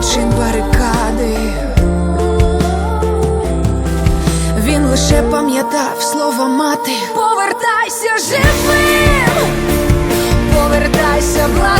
Пекло, барикади. Він лише пам'ятав слова мати. Повертайся живим, повертайся, благаю,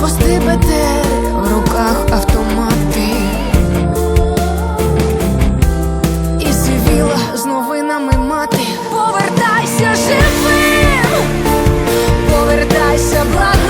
Блокпости БТР, в руках автомати. І сивіла з новинами мати. Повертайся живим, повертайся, благаю,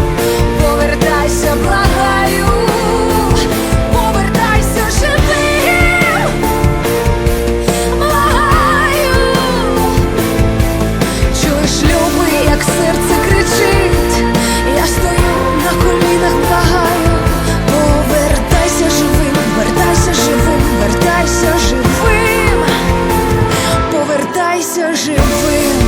free